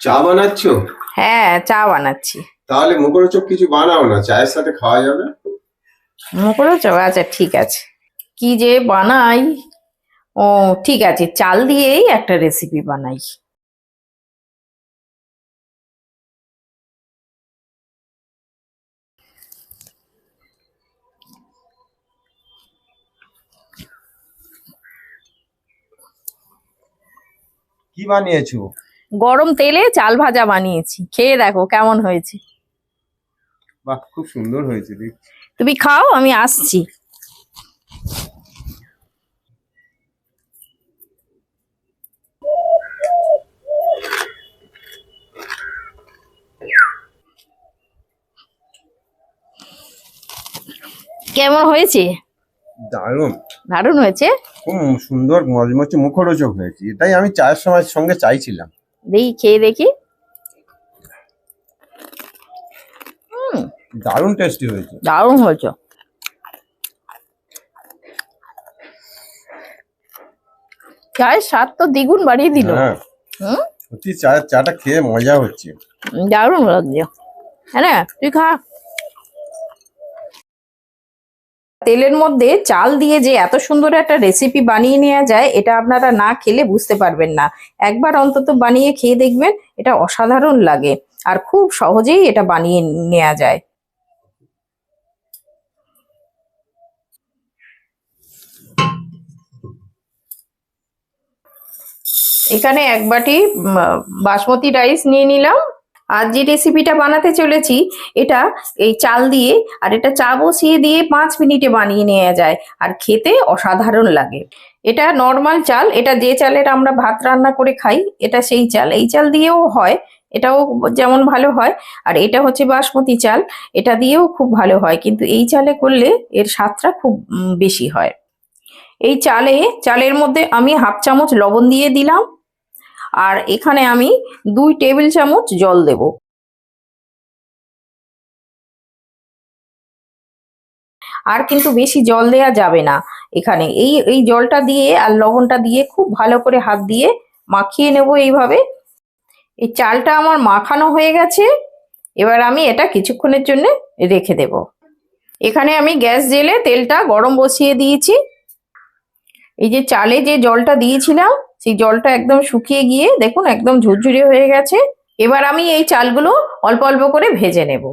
চা বানাচ্ছ? হ্যাঁ চা বানাচ্ছি। তাহলে মুখরোচক কিছু বানাও না চায়ের সাথে খাওয়া যাবে? মুখরোচক? আচ্ছা ঠিক আছে। কি যে বানাই? ও ঠিক আছে চাল দিয়েই একটা রেসিপি বানাই। কি বানিয়েছো? গরম তেলে চাল ভাজা বানিয়েছি। খেয়ে দেখো কেমন হয়েছে। বাহ খুব সুন্দর হয়েছে তুমি খাও আমি আসছি। কেমন হয়েছে? দারুণ। দারুণ হয়েছে? খুব সুন্দর মজমচে মুখরোচক হয়েছে। এটাই আমি চায়ের সময় সঙ্গে চাইছিলাম। দেখি খেয়ে দেখি। দারুণ টেস্টি হয়েছে। দারুণ হয়েছে। চায়ের স্বাদ তো দ্বিগুণ বাড়িয়ে দিল। হ্যাঁ। হুম? সত্যি চা চাটা খেয়ে মজা হচ্ছে। দারুণ লাগছে। হ্যাঁ তুই খা। তেলের মধ্যে চাল দিয়ে যে এত সুন্দর একটা রেসিপি বানিয়ে নেওয়া যায়, এটা আপনারা না খেলে বুঝতে পারবেন না। একবার অন্তত বানিয়ে খেয়ে দেখবেন, এটা অসাধারণ লাগে। আর খুব সহজেই এটা বানিয়ে নেওয়া যায়। এখানে এক বাটি বাসমতি রাইস নিয়ে নিলাম। আর যে রেসিপিটা বানাতে চলেছি, এটা এই চাল দিয়ে আর এটা চা বসিয়ে দিয়ে পাঁচ মিনিটে বানিয়ে নেওয়া যায় আর খেতে অসাধারণ লাগে। এটা নর্মাল চাল, এটা যে চালের আমরা ভাত রান্না করে খাই, এটা সেই চাল। এই চাল দিয়েও হয়, এটাও যেমন ভালো হয়। আর এটা হচ্ছে বাসমতি চাল, এটা দিয়েও খুব ভালো হয়। কিন্তু এই চালে করলে এর স্বাদটা খুব বেশি হয়। এই চালে, চালের মধ্যে আমি হাফ চামচ লবণ দিয়ে দিলাম। আর এখানে আমি দুই টেবিল চামচ জল দেব। আর কিন্তু বেশি জল দেয়া যাবে না এখানে। এই এই জলটা দিয়ে আর লবণটা দিয়ে খুব ভালো করে হাত দিয়ে মাখিয়ে নেব এইভাবে। এই চালটা আমার মাখানো হয়ে গেছে। এবার আমি এটা কিছুক্ষণের জন্য রেখে দেব। এখানে আমি গ্যাস জেলে তেলটা গরম বসিয়ে দিয়েছি। এই যে চালে যে জলটা দিয়েছিলাম সেই জলটা একদম শুকিয়ে গিয়ে দেখুন একদম ঝুরঝুরে হয়ে গেছে। এবার আমি এই চালগুলো অল্প অল্প করে ভেজে নেব।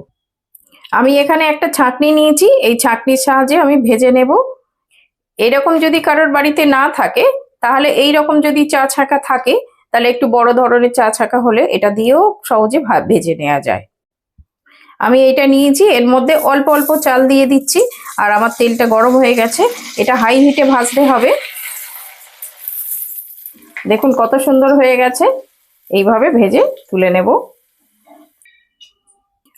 আমি এখানে একটা ছাঁকনি নিয়েছি, এই ছাঁকনির সাহায্যে আমি ভেজে নেব। এরকম যদি কারোর বাড়িতে না থাকে, তাহলে এই রকম যদি চা ছাঁকা থাকে, তাহলে একটু বড় ধরনের চা ছাঁকা হলে এটা দিয়েও সহজে ভেজে নেওয়া যায়। আমি এটা নিয়েছি, এর মধ্যে অল্প অল্প চাল দিয়ে দিচ্ছি, আর আমার তেলটা গরম হয়ে গেছে। এটা হাই হিটে ভাজতে হবে। দেখুন কত সুন্দর হয়ে গেছে। এইভাবে ভেজে তুলে নেব।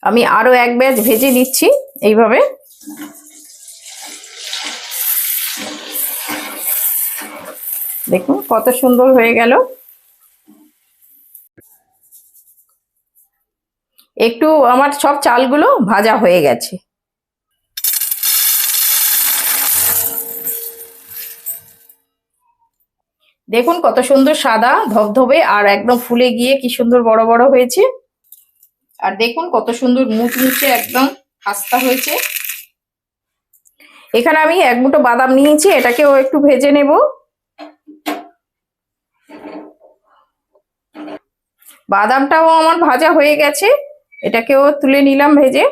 আমি আরও এক ব্যাচ ভেজে নিচ্ছি এইভাবে। দেখুন কত সুন্দর হয়ে গেল। একটু আমার সব চালগুলো ভাজা হয়ে গেছে। দেখুন কত সুন্দর সাদা, ধবধবে আর একদম ফুলে গিয়ে কি সুন্দর বড় বড় হয়েছে। আর দেখুন কত সুন্দর মুচমুচে একদম খাস্তা হয়েছে। এখানে আমি এক মুঠো বাদাম নিয়েছি, এটাকেও একটু ভেজে নেব। বাদামটাও আমার ভাজা হয়ে গেছে, এটাকেও তুলে নিলাম ভেজে।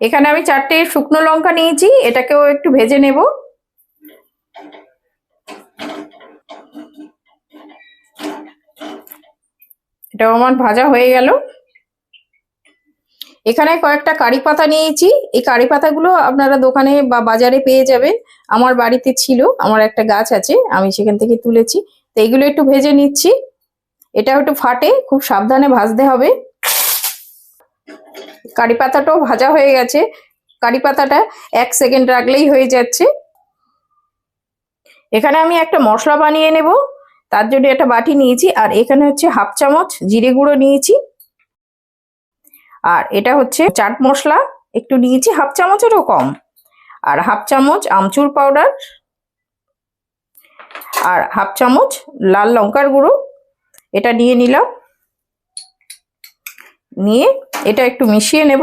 এখানে আমি চারটে শুকনো লঙ্কা নিয়েছি, এটাকেও একটু ভেজে নেব। এটাও আমার ভাজা হয়ে গেল। এখানে কয়েকটা কারি পাতা নিয়েছি। এই কারি পাতাগুলো আপনারা দোকানে বা বাজারে পেয়ে যাবেন। আমার বাড়িতে ছিল, আমার একটা গাছ আছে, আমি সেখান থেকে তুলেছি। তো এইগুলো একটু ভেজে নিচ্ছি। এটাও একটু ফাটে, খুব সাবধানে ভাজতে হবে। কারি পাতাটাও ভাজা হয়ে গেছে। কারি পাতাটা এক সেকেন্ড রাখলেই হয়ে যাচ্ছে। এখানে আমি একটা মশলা বানিয়ে নেব। তার জন্য একটা বাটি নিয়েছি, আর এখানে হচ্ছে হাফ চামচ জিরে গুঁড়ো নিয়েছি। আর এটা হচ্ছে চাট মশলা, একটু নিয়েছি, হাফ চামচেরও কম। আর হাফ চামচ আমচুর পাউডার, আর হাফ চামচ লাল লঙ্কার গুঁড়ো, এটা নিয়ে নিলাম। নিয়ে এটা একটু মিশিয়ে নেব।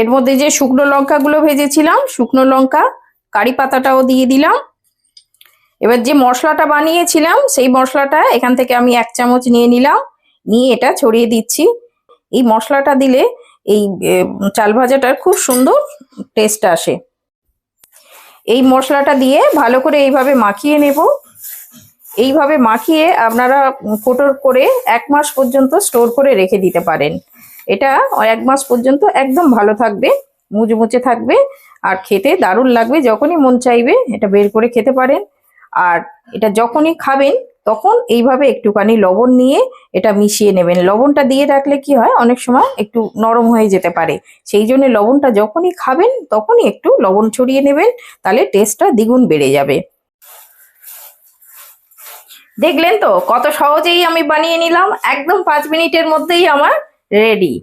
এর মধ্যে যে শুকনো লঙ্কাগুলো ভেজেছিলাম, শুকনো লঙ্কা, কারি পাতাটাও দিয়ে দিলাম। এবার যে মশলাটা বানিয়েছিলাম, সেই মশলাটা এখান থেকে আমি এক চামচ নিয়ে নিলাম। নিয়ে এটা ছড়িয়ে দিচ্ছি। এই মশলাটা দিলে এই চাল ভাজাটার খুব সুন্দর টেস্ট আসে। এই মশলাটা দিয়ে ভালো করে এইভাবে মাখিয়ে নেব। এইভাবে মাখিয়ে আপনারা কোটোর করে এক মাস পর্যন্ত স্টোর করে রেখে দিতে পারেন। এটা এক মাস পর্যন্ত একদম ভালো থাকবে, মুচমুচে থাকবে আর খেতে দারুণ লাগবে যখনই মন চাইবে, এটা বের করে খেতে পারেন। আর এটা যখনই খাবেন, তখন এইভাবে একটুখানি লবণ নিয়ে এটা মিশিয়ে নেবেন। লবণটা দিয়ে রাখলে কি হয়, অনেক সময় একটু নরম হয়ে যেতে পারে। সেই জন্য লবণটা যখনই খাবেন, তখনই একটু লবণ ছড়িয়ে নেবেন, তাহলে টেস্টটা দ্বিগুণ বেড়ে যাবে। দেখলেন তো, কত সহজেই আমি বানিয়ে নিলাম, একদম পাঁচ মিনিটের মধ্যেই আমার রেডি